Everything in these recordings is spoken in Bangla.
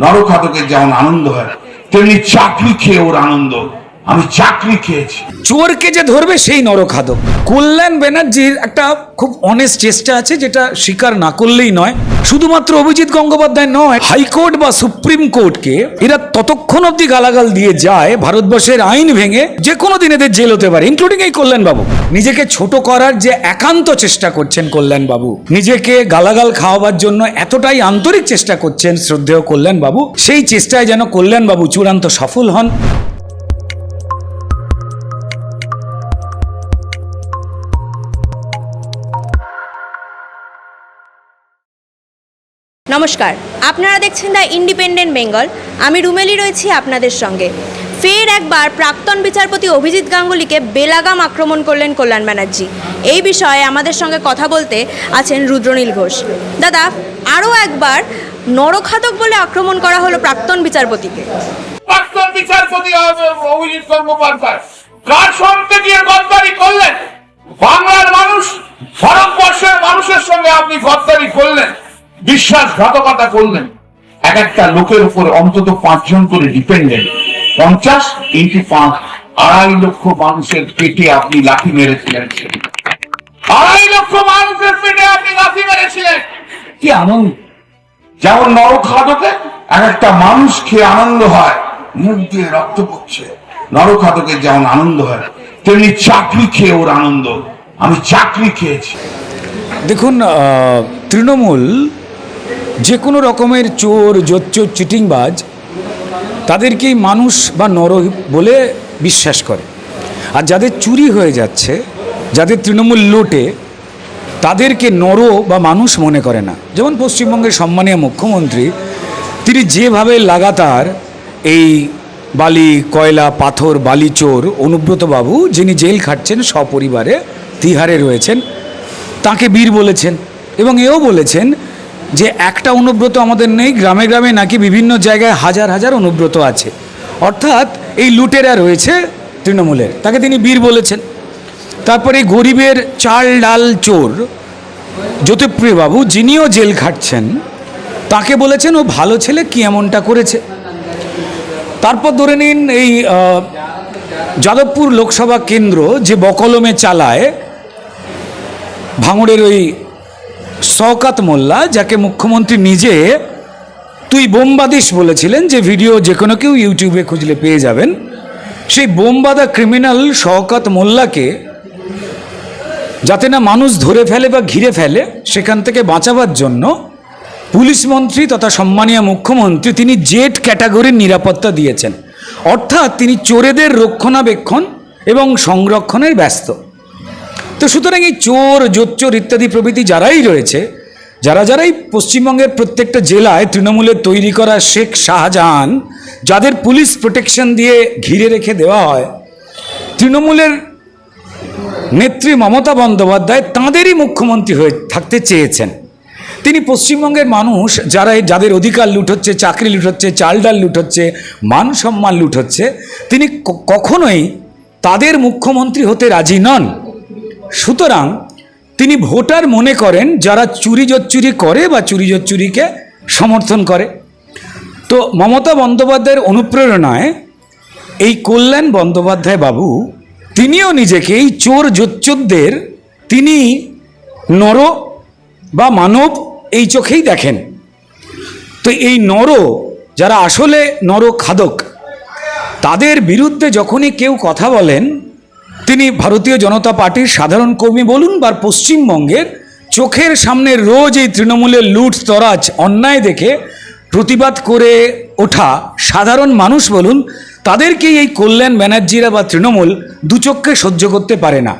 নরখাতকের যেমন আনন্দ হয় তেমনি চাকরি খেয়ে ওর আনন্দ। আমি চাকরি খেয়েছি। চোরকে যে ধরবে সেই নরখাদক। কল্যাণ ব্যানার্জির একটা খুব অনেস্ট চেষ্টা আছে, যেটা স্বীকার না করলেই নয়। শুধুমাত্র অভিজিৎ গঙ্গোপাধ্যায় নয়, হাইকোর্ট বা সুপ্রিম কোর্টকে এরা ততক্ষণ অব্দি গালাগাল দিয়ে যায়, ভারতবর্ষের আইন ভেঙে যে কোনো দিন এদের জেল হতে পারে ইনক্লুডিং এই কল্যাণবাবু। নিজেকে ছোট করার যে একান্ত চেষ্টা করছেন কল্যাণবাবু, নিজেকে গালাগাল খাওয়াবার জন্য এতটাই আন্তরিক চেষ্টা করছেন শ্রদ্ধেয় কল্যাণবাবু, সেই চেষ্টায় যেন কল্যাণবাবু চূড়ান্ত সফল হন। নমস্কার, আপনারা দেখছেন দ্য ইন্ডিপেন্ডেন্ট বেঙ্গল। আমি রুমেলি রয়েছি আপনাদের সঙ্গে। ফের একবার প্রাক্তন বিচারপতি অভিজিৎ গাঙ্গুলিকে বেলাগাম আক্রমণ করলেন কল্যাণ ব্যানার্জি। এই বিষয়ে আমাদের সঙ্গে কথা বলতে আছেন রুদ্রনীল ঘোষ। দাদা, আরও একবার নরখাতক বলে আক্রমণ করা হলো প্রাক্তন বিচারপতিকে। প্রাক্তন বিচারপতি অভিজিৎ কর্মকর্তার কার সঙ্গে করলেন, বাংলার মানুষ, ভারতবর্ষের মানুষের সঙ্গে আপনি গদ্দারি করলেন। বিশ্বাসঘাতকতা করলেন। এক একটা লোকের উপর অন্তত পাঁচজন করে ডিপেন্ডেন্ট পঞ্চাশ ইন্টু পাঁচ। আড়াই লক্ষ মানুষের পেটে আপনি লাঠি মেরেছিলেন আড়াই লক্ষ মানুষের পেটে আপনি লাঠি মেরেছিলেন। কি আনন্দ? যেমন নরখাদকে এক একটা মানুষ খেয়ে আনন্দ হয়, মুখ দিয়ে রক্ত পড়ছে। নরখাদকের যেমন আনন্দ হয়, তেমনি চাকরি খেয়ে ওর আনন্দ। আমি চাকরি খেয়েছি। দেখুন তৃণমূল যে কোনো রকমের চোর, জোচ্চোর, চিটিংবাজ তাদেরকেই মানুষ বা নর বলে বিশ্বাস করে। আর যাদের চুরি হয়ে যাচ্ছে, যাদের তৃণমূল লোটে, তাদেরকে নর বা মানুষ মনে করে না। যেমন পশ্চিমবঙ্গের সম্মানীয় মুখ্যমন্ত্রী, তিনি যেভাবে লাগাতার এই বালি, কয়লা, পাথর, বালি চোর, অনুব্রত বাবু যিনি জেল খাটছেন, সপরিবারে তিহারে রয়েছেন, তাকে বীর বলেছেন এবং এও বলেছেন যে একটা অনুব্রত আমাদের নেই, গ্রামে গ্রামে নাকি বিভিন্ন জায়গায় হাজার হাজার অনুব্রত আছে। অর্থাৎ এই লুটেরা রয়েছে তৃণমূলের। তাকে তিনি বীর বলেছেন। তারপরে গরিবের চাল ডাল চোর জ্যোতিপ্রিয়বাবু, যিনিও জেল খাটছেন, তাকে বলেছেন, ও ভালো ছেলে, কি এমনটা করেছে? তারপর ধরে নিন এই যাদবপুর লোকসভা কেন্দ্র যে বকলমে চালায়, ভাঙড়ের ওই শওকাত মোল্লা, যাকে মুখ্যমন্ত্রী নিজে তুই বোমবাদিস বলেছিলেন যে ভিডিও যে কোনো কেউ ইউটিউবে খুঁজলে পেয়ে যাবেন, সেই বোমবাদা ক্রিমিনাল শওকাত মোল্লাকে যাতে না মানুষ ধরে ফেলে বা ঘিরে ফেলে, সেখান থেকে বাঁচাবার জন্য পুলিশ মন্ত্রী তথা সম্মানীয় মুখ্যমন্ত্রী তিনি জেট ক্যাটাগরির নিরাপত্তা দিয়েছেন। অর্থাৎ তিনি চোরেদের রক্ষণাবেক্ষণ এবং সংরক্ষণের ব্যস্ত। তো সুতরাং এই চোর, জোচ্চোর ইত্যাদি প্রভৃতি যারাই রয়েছে, যারা যারাই পশ্চিমবঙ্গের প্রত্যেকটা জেলায় তৃণমূলের তৈরি করা শেখ শাহজাহান, যাদের পুলিশ প্রোটেকশন দিয়ে ঘিরে রেখে দেওয়া হয়, তৃণমূলের নেত্রী মমতা বন্দ্যোপাধ্যায় তাঁদেরই মুখ্যমন্ত্রী হয়ে থাকতে চেয়েছেন। তিনি পশ্চিমবঙ্গের মানুষ যারা যাদের অধিকার লুট হচ্ছে চাকরি লুট হচ্ছে চাল ডাল লুট হচ্ছে মান সম্মান লুট হচ্ছে তিনি কখনোই তাদের মুখ্যমন্ত্রী হতে রাজি নন। সুতরাং তিনি ভোটার মনে করেন যারা চুরি জচ্চুরি করে বা চুরি জচ্চুরিকে সমর্থন করে। তো মমতা বন্দ্যোপাধ্যায়ের অনুপ্রেরণায় এই কল্যাণ বন্দ্যোপাধ্যায় বাবু, তিনিও নিজেকে এই চোর জোচ্চোরদের তিনি নর বা মানব এই চোখেই দেখেন। তো এই নর যারা আসলে নর খাদক তাদের বিরুদ্ধে যখনই কেউ কথা বলেন তিনি ভারতীয় জনতা পার্টির সাধারণ কর্মী বলুন বা পশ্চিমবঙ্গের চোখের সামনে রোজ এই তৃণমূলের লুট, তরাজ, অন্যায় দেখে প্রতিবাদ করে ওঠা সাধারণ মানুষ বলুন, তাদেরকেই এই কল্যাণ ব্যানার্জিরা বা তৃণমূল দুচক্ষে সহ্য করতে পারে না।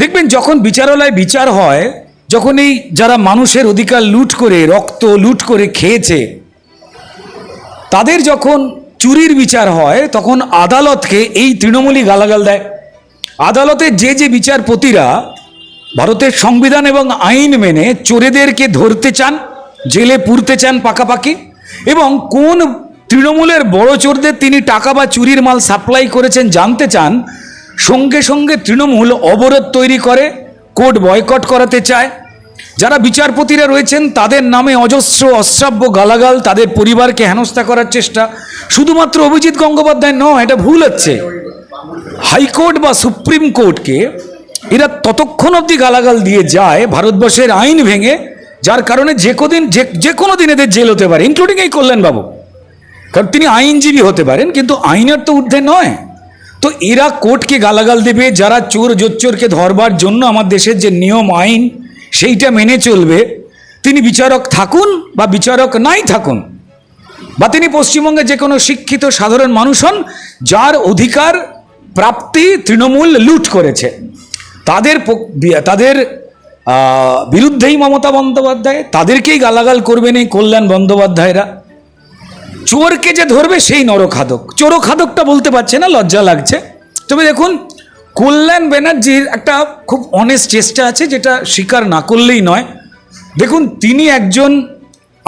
দেখবেন যখন বিচারালয় বিচার হয়, যখন এই যারা মানুষের অধিকার লুট করে, রক্ত লুট করে খেয়েছে, তাদের যখন চুরির বিচার হয়, তখন আদালতকে এই তৃণমূলই গালাগাল দেয়। আদালতের যে যে বিচারপতিরা ভারতের সংবিধান এবং আইন মেনে চোরেদেরকে ধরতে চান, জেলে পুরতে চান পাকাপাকি, এবং কোন তৃণমূলের বড় চোরদের তিনি টাকা বা চুরির মাল সাপ্লাই করেছেন জানতে চান, সঙ্গে সঙ্গে তৃণমূল অবরোধ তৈরি করে, কোর্ট বয়কট করাতে চায়। যারা বিচারপতিরা রয়েছেন, তাদের নামে অজস্র অশ্রাব্য গালাগাল তাদের পরিবারকে হেনস্থা করার চেষ্টা। শুধুমাত্র অভিজিৎ গঙ্গোপাধ্যায় নয়, এটা ভুল হচ্ছে। হাইকোর্ট বা সুপ্রিম কোর্টকে এরা ততক্ষণ অবধি গালাগাল দিয়ে যায় ভারতবর্ষের আইন ভেঙে, যার কারণে যে কদিন, যে যে কোনো দিন এদের জেল হতে পারে ইনক্লুডিং এই কল্যাণবাবু। কারণ তিনি আইনজীবী হতে পারেন, কিন্তু আইনের তো ঊর্ধ্বে নয়। তো এরা কোর্টকে গালাগাল দেবে, যারা চোর জোচ্চোরকে ধরবার জন্য আমার দেশের যে নিয়ম, আইন, সেইটা মেনে চলবে। তিনি বিচারক থাকুন বা বিচারক নাই থাকুন, বা তিনি পশ্চিমবঙ্গে যে কোনো শিক্ষিত সাধারণ মানুষ হন, যার অধিকার প্রাপ্তি তৃণমূল লুট করেছে। তাদের তাদের বিরুদ্ধেই মমতা বন্দ্যোপাধ্যায়, তাদেরকেই গালাগাল করবেন এই কল্যাণ বন্দ্যোপাধ্যায়রা। চোরকে যে ধরবে সেই নরখাদক। চোরখাদকটা বলতে পারছে না, লজ্জা লাগছে। তবে দেখুন, কল্যাণ ব্যানার্জির একটা খুব অনেস্ট চেষ্টা আছে, যেটা স্বীকার না করলেই নয়। দেখুন, তিনি একজন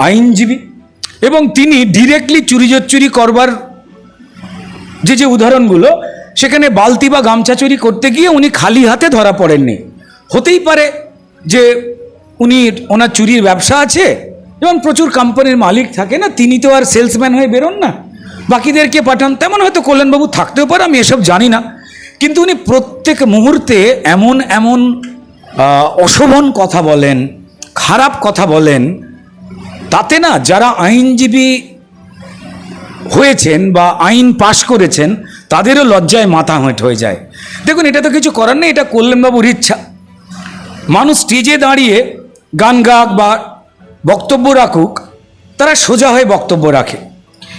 আইনজীবী এবং তিনি ডিরেক্টলি চুরি করবার যে যে উদাহরণগুলো সেখানে বালতি বা গামছা চুরি করতে গিয়ে উনি খালি হাতে ধরা পড়েননি। হতেই পারে যে উনি ওনার চুরির ব্যবসা আছে যেমন প্রচুর কোম্পানির মালিক থাকে না, তিনি তো আর সেলসম্যান হয়ে বেরোন না। বাকিদেরকে পাঠান, তেমন হয়তো কল্যাণবাবু থাকতেও পারে, আমি এসব জানি না। কিন্তু উনি প্রত্যেক মুহূর্তে এমন এমন অশোভন কথা বলেন, খারাপ কথা বলেন, তাতে না যারা আইনজীবী হয়েছেন বা আইন পাশ করেছেন তাদেরও লজ্জায় মাথা হেঁট হয়ে যায়। দেখুন, এটা তো কিছু করার নেই, এটা কল্যাণবাবুর ইচ্ছা। মানুষ স্টেজে দাঁড়িয়ে গান গাক বা বক্তব্য রাখুক, তারা সোজা হয়ে বক্তব্য রাখে।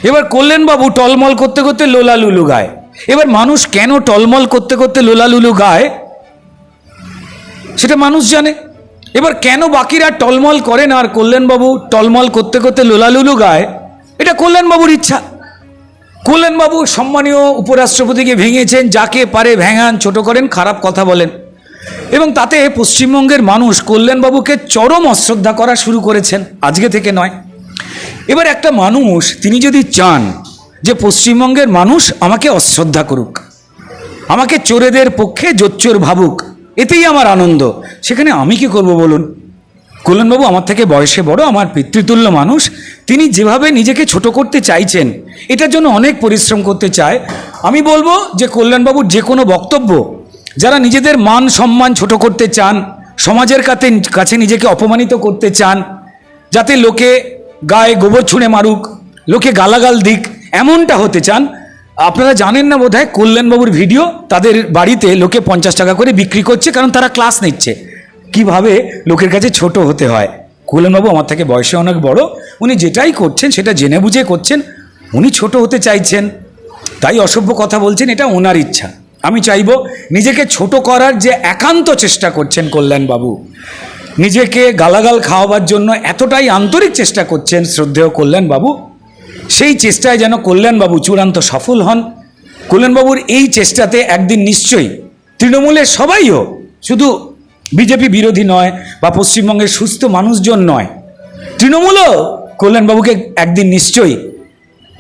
এবার কল্যাণবাবু টলমল করতে করতে লোলা লুলু গায়। এবার মানুষ কেন টলমল করতে করতে লোলা লুলু গায়, সেটা মানুষ জানে। এবার কেন বাকিরা টলমল করে না আর কল্যাণবাবু টলমল করতে করতে লোলালুলু গায়, এটা কল্যাণবাবুর ইচ্ছা। কল্যাণবাবু সম্মানীয় উপরাষ্ট্রপতিকে ভেঙেছেন, যাকে পারে ভেঙান ছোট করেন, খারাপ কথা বলেন। এবং তাতে পশ্চিমবঙ্গের মানুষ কল্যাণবাবুকে চরম অশ্রদ্ধা করা শুরু করেছেন, আজকে থেকে নয়। এবার একটা মানুষ, তিনি যদি চান যে পশ্চিমবঙ্গের মানুষ আমাকে অশ্রদ্ধা করুক, আমাকে চোরেদের পক্ষে জোচ্চোর ভাবুক, এতেই আমার আনন্দ। সেখানে আমি কি করব বলুন? কল্যাণবাবু আমার থেকে বয়সে বড়, আমার পিতৃতুল্য মানুষ। তিনি যেভাবে নিজেকে ছোট করতে চাইছেন, এটার জন্য অনেক পরিশ্রম করতে চায়। আমি বলব যে কল্যাণবাবুর যে কোনো বক্তব্য, যারা নিজেদের মান সম্মান ছোট করতে চান, সমাজের কাছে কাছে নিজেকে অপমানিত করতে চান, যাতে লোকে গায়ে গোবর ছুঁড়ে মারুক, লোকে গালাগাল দিক, এমনটা হতে চান, আপনারা জানেন না বোধহয় কল্যাণবাবুর ভিডিও, তাদের বাড়িতে লোকে পঞ্চাশ টাকা করে বিক্রি করছে, কারণ তারা ক্লাস নিচ্ছে। কীভাবে লোকের কাছে ছোট হতে হয়? কল্যাণবাবু আমার থেকে বয়সে অনেক বড়। উনি যেটাই করছেন, সেটা জেনে বুঝে করছেন। উনি ছোট হতে চাইছেন। তাই অসভ্য কথা বলছেন, এটা ওনার ইচ্ছা। আমি চাইব নিজেকে ছোট করার যে একান্ত চেষ্টা করছেন কল্যাণবাবু, নিজেকে গালাগাল খাওয়াবার জন্য এতটাই আন্তরিক চেষ্টা করছেন শ্রদ্ধেয় কল্যাণবাবু, সেই চেষ্টায় যেন কল্যাণবাবু চূড়ান্ত সফল হন। কল্যাণবাবুর এই চেষ্টাতে একদিন নিশ্চয়ই তৃণমূলের সবাইও শুধু বিজেপি বিরোধী নয় বা পশ্চিমবঙ্গের সুস্থ মানুষজন নয়। তৃণমূলও কল্যাণবাবুকে একদিন নিশ্চয়ই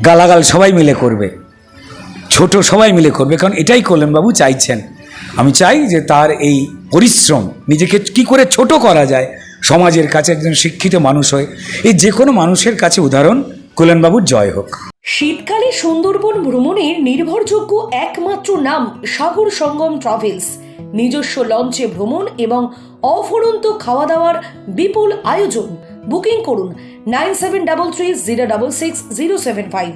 গালাগাল সবাই মিলে করবে। ছোট সবাই মিলে করবে, কারণ এটাই কল্যাণবাবু চাইছেন। আমি চাই যে তার এই পরিশ্রম, নিজেকে কি করে ছোট করা যায়, সমাজের কাছে একজন শিক্ষিত মানুষ হয়ে, এই যে কোনো মানুষের কাছে উদাহরণ, কল্যাণবাবুর জয় হোক। শীতকালে সুন্দরবন ভ্রমণের নির্ভরযোগ্য একমাত্র নাম সাগর সঙ্গম ট্রাভেলস। নিজস্ব লঞ্চে ভ্রমণ এবং অফুরন্ত খাওয়া দাওয়ার বিপুল আয়োজন। বুকিং করুন nine seven double three zero double six zero seven five.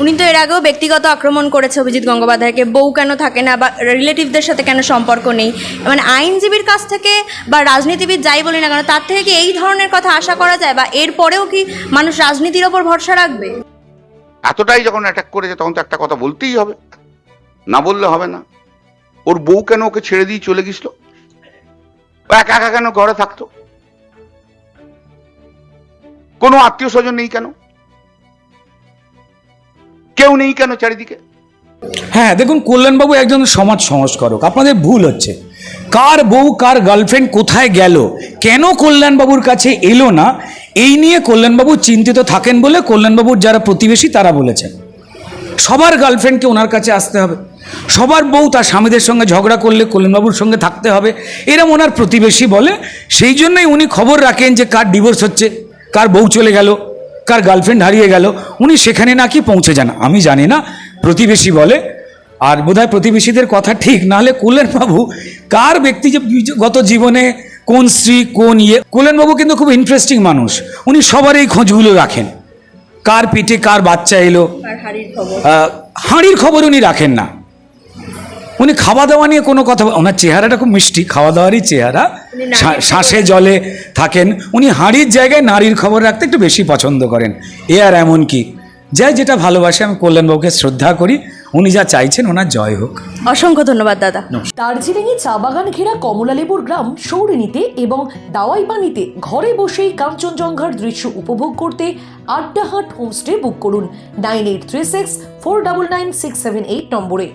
উনি তো এর আগেও ব্যক্তিগত আক্রমণ করেছে অভিজিৎ গঙ্গোপাধ্যায়কে। বউ কেন থাকে না বা রিলেটিভদের সাথে কেন সম্পর্ক নেই? মানে আইনজীবীর কাছ থেকে বা রাজনীতিবিদ যাই বলি না কেন তার থেকে কি এই ধরনের কথা আশা করা যায় বা এর পরেও কি মানুষ রাজনীতির ওপর ভরসা রাখবে? এতটাই যখন অ্যাটাক করেছে তখন তো একটা কথা বলতেই হবে। না বললে হবে না। ওর বউ কেন ওকে ছেড়ে দিয়ে চলে গেছিল? একা একা কেন ঘরে থাকতো? কোনো আত্মীয় স্বজন নেই কেন? কেউ নেই কেন চারিদিকে? হ্যাঁ দেখুন, কল্যাণবাবু একজন সমাজ সংস্কারক। আপনাদের ভুল হচ্ছে। কার বউ, কার গার্লফ্রেন্ড কোথায় গেল? কেন কল্যাণবাবুর কাছে এলো না? এই নিয়ে কল্যাণবাবু চিন্তিত থাকেন বলে কল্যাণবাবুর যারা প্রতিবেশী, তারা বলেছেন। সবার গার্লফ্রেন্ডকে ওনার কাছে আসতে হবে। সবার বউ তার স্বামীদের সঙ্গে ঝগড়া করলে কল্যাণবাবুর সঙ্গে থাকতে হবে। এরম ওনার প্রতিবেশী বলে। সেই জন্যই উনি খবর রাখেন যে কার ডিভোর্স হচ্ছে, কার বউ চলে গেল, কার গার্লফ্রেন্ড হারিয়ে গেল। উনি সেখানে নাকি পৌঁছে যান। আমি জানি না, প্রতিবেশী বলে। আর বোধহয় প্রতিবেশীদের কথা ঠিক নাহলে কল্যাণবাবু কার ব্যক্তি যে গত জীবনে কোন স্ত্রী, কোন ইয়ে কল্যাণবাবু কিন্তু খুব ইন্টারেস্টিং মানুষ। উনি সবার এই খোঁজগুলো রাখেন। কার পিঠে কার বাচ্চা এলো? হাঁড়ির খবর। উনি রাখেন না। উনি খাওয়া দাওয়া নিয়ে কোনো কথা ওনার চেহারাটা খুব মিষ্টি খাওয়া দাওয়ারই চেহারা শ্বাসে জলে থাকেন। উনি হাঁড়ির জায়গায় নারীর খবর রাখতে একটু বেশি পছন্দ করেন। এ আর এমন কি? যাই যেটা ভালোবাসে আমি কল্যাণবাবুকে শ্রদ্ধা করি। উনি যা চাইছেন ওনার জয় হোক। অসংখ্য ধন্যবাদ দাদা। দার্জিলিংয়ে চা বাগান ঘেরা কমলালেবুর গ্রাম সৌরিনীতে এবং দাওয়াই পানিতে ঘরে বসেই কাঞ্চনজঙ্ঘার দৃশ্য উপভোগ করতে আড্ডাহাট হোমস্টে বুক করুন। Nine eight three six four double nine six seven eight নম্বরে।